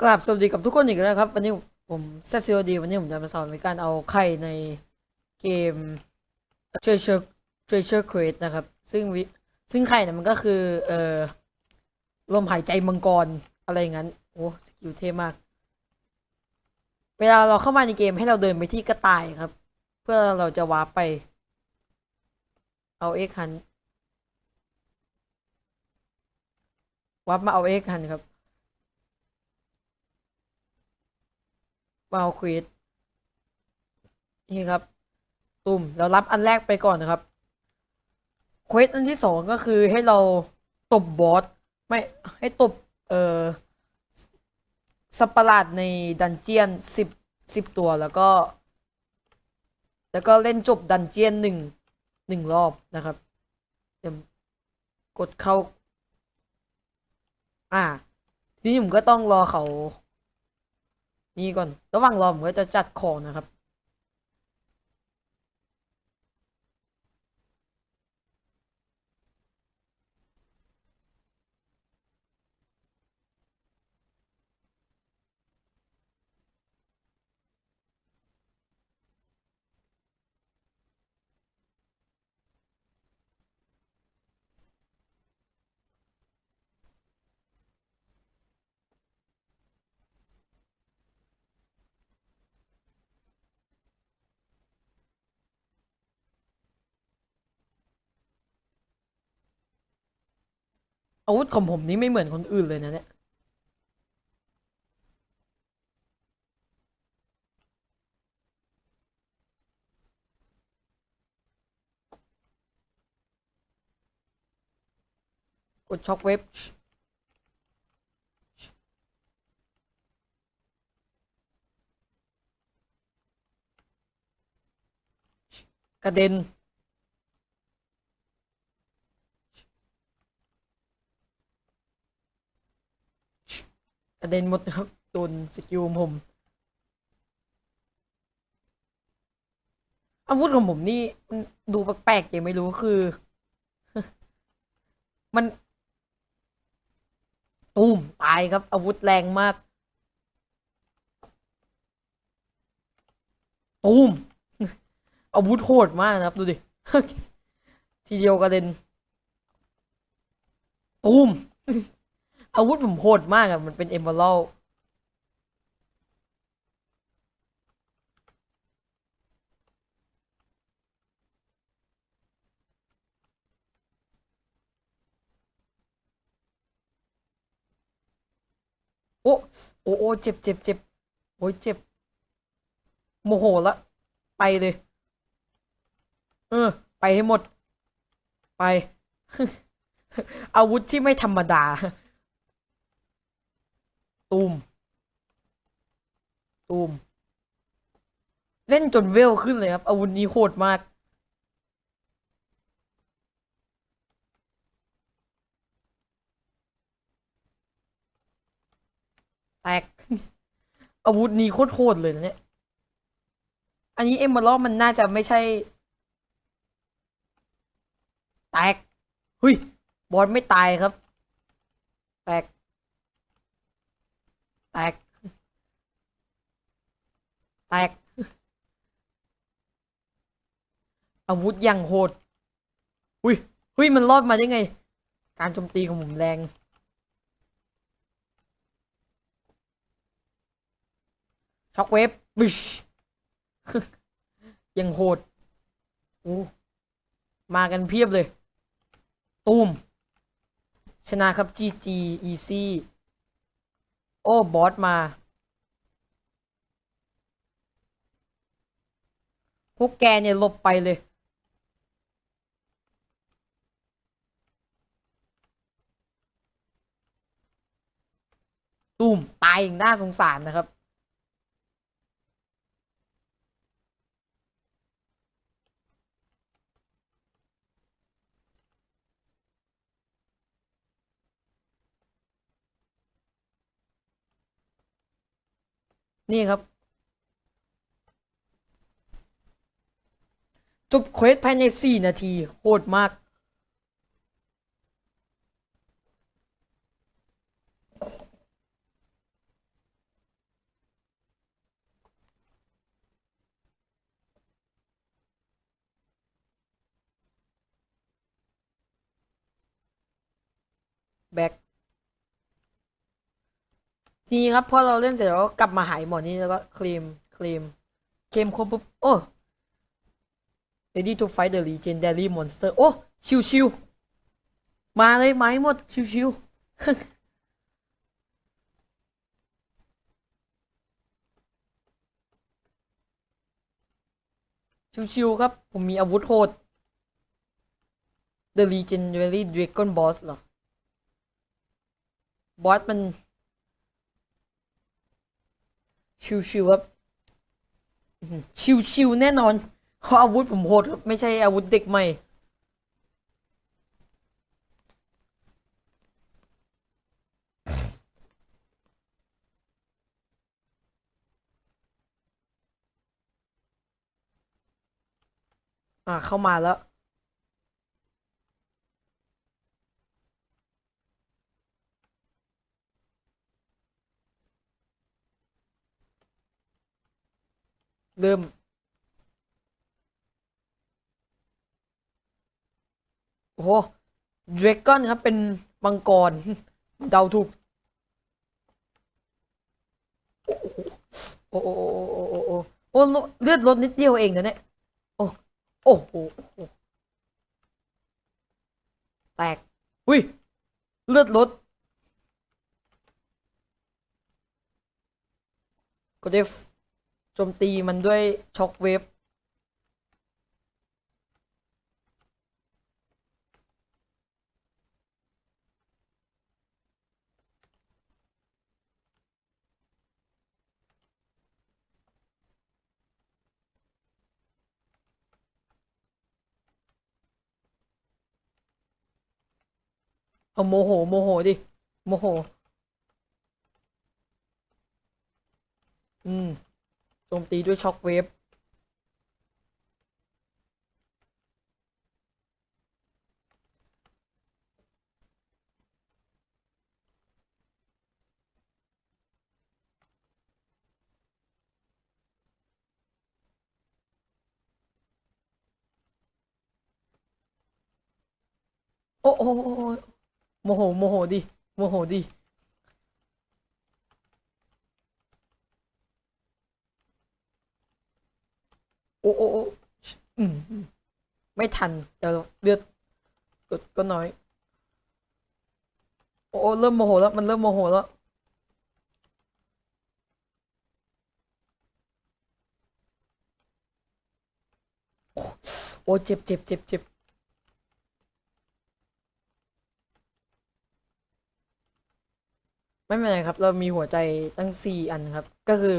กราบสวัสดีกับทุกคนอีกแล้วครับ วันนี้ผมเซซิโอดีวันนี้ผมจะมาสอนในการเอาไข่ในเกม Treasure Treasure Crate นะครับ ซึ่งวิซึ่งไข่เนี่ยมันก็คือ เอ่อลมหายใจมังกรอะไรอย่างนั้น โอ้สกิลเท่มาก เวลาเราเข้ามาในเกมให้เราเดินไปที่กระต่ายครับ เพื่อเราจะวาร์ปไป เอาเอ็กฮันวาร์ปมาเอาเอ็กฮันครับ วาควีดนี่ครับ ตุ่มเรารับอันแรกไปก่อนนะครับเควสอันที่สองก็คือให้เราตบบอสไม่ให้ตบเอ่อสัตว์ปหลาดในดันเจียนสิบสิบตัวแล้วก็ แล้วก็เล่นจบดันเจียนหนึ่งหนึ่งรอบนะครับเดี๋ยวกดเข้า อ่า ทีนี้ผมก็ต้องรอเขา นี่ก่อน ระหว่างรอผมก็จะจัดของนะครับ อาวุธของผมนี้ไม่เหมือนคนอื่นเลยนะเนี่ยกดช็อคเว็บกระเด็น กระเด็นหมดครับ โดนสกิลผม อาวุธของผมนี่มันดูแปลกๆยังไม่รู้คือ มันตูมตายครับ อาวุธแรงมากตูมอาวุธโหดมากนะครับ ดูดิ ทีเดียวกระเด็นตูม อาวุธผมโหดมากอะมันเป็นเอมเบอรัลโอ้โอ้โอ้เจ็บเจ็บเจ็บโอ้ยเจ็บ โมโหละไปเลย เออ ไปให้หมด ไป อาวุธที่ไม่ธรรมดา ตูม ตูม เล่นจนเวลขึ้นเลยครับอาวุธนี้โหดมาก แตก อาวุธนี้โคตรโหดเลยนะเนี่ย อันนี้เอ็มบอร์มันน่าจะไม่ใช่ แตกเฮ้ย บอลไม่ตายครับ แตก แตก แตก อาวุธอย่างโหดอุ้ยเฮ้ยมันรอดมาได้ไง การโจมตีของผมแรง ช็อกเวฟบิชยังโหดโอ้มากันเพียบเลย ตูม ชนะครับ GG Easy อ้บอสมาพวกแกเนี่ยหลบไปเลย ตุ่มตายอย่างน่าสงสารนะครับ นี่ครับ จบเควสภายใน 4 นาที โหดมากแบ็ค ทีนี้ครับพอเราเล่นเสร็จแล้วก็กลับมาหายหมดนี้แล้วก็เคลมเคลมเคลมครบปุ๊บโอ้ ready to fight the legendary monster โอ้ ชิวชิวมาเลยไหมหมด ชิวชิวชิวชิวๆครับ ผมมีอาวุธโหด The Legendary Dragon Boss เหรอ บอสมัน ชิวๆครับชิวๆแน่นอนเพราะอาวุธผมโหดครับไม่ใช่อาวุธเด็กใหม่อ่าเข้ามาแล้ว เริ่ม โอ้โหดรากอนครับ เป็นมังกร เดาถูก โอ้โอ้โอ้โอ้โอ้โอ้โอ้เลือดลดนิดเดียวเองนะเนี่ย โอ้โอ้โหโอ้แตก อุ้ย เลือดลดก็ได้ โจมตีมันด้วยช็อคเวฟเอาโมโหโมโหดิโมโห อืม โจมตีด้วยช็อคเวฟโอ้โอ้โอ้โอ้โมโห โมโหดิ โมโหดิ โอ้โอ้โอ้อืมไม่ทันเดี๋ยวเลือดก็ก็น้อย โอ้โอ้เริ่มโมโหแล้ว มันเริ่มโมโหแล้วโอ้เจ็บเจ็บเจ็บเจ็บไม่เป็นไรครับ เรามีหัวใจตั้งสี่อันครับ ก็คือ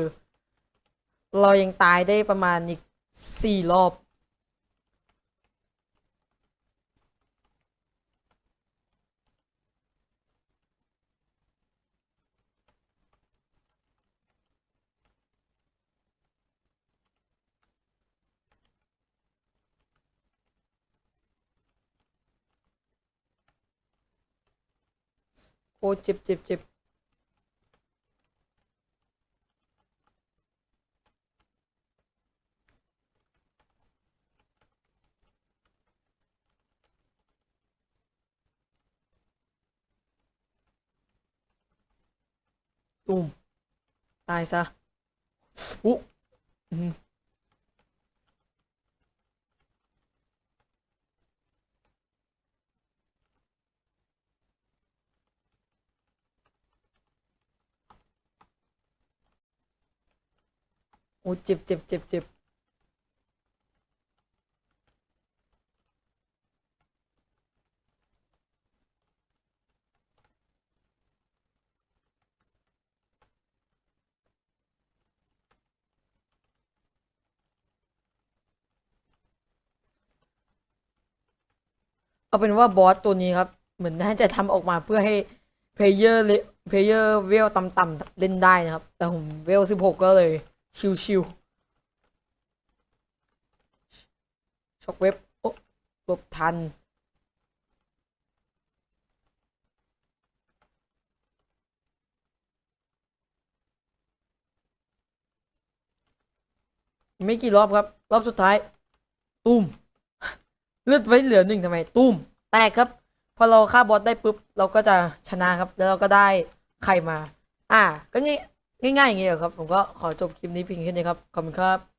เรายังตายได้ประมาณอีก สี่รอบ โอ้เจ็บเจ็บเจ็บ ตุ้มตายซะอุ๊อืม เอาเป็นว่าบอสตัวนี้ครับ เหมือนน่าจะทำออกมาเพื่อให้เพลเยอร์เพลเยอร์เวลต่ำๆเล่นได้นะครับ แต่ผมเวลสิบหกก็เลย ชิวๆช็อกเว็บโอ้หลบทันไม่กี่รอบครับ รอบสุดท้าย ตุ้ม เลือดไว้เหลือหนึ่งทำไมตุ้มแตกครับ พอเราฆ่าบอสได้ปุ๊บเราก็จะชนะครับ แล้วเราก็ได้ไข่มา อ่า ก็ง่ายง่ายๆอย่างเงี้ยครับ ผมก็ขอจบคลิปนี้เพียงแค่นี้ครับ ขอบคุณครับ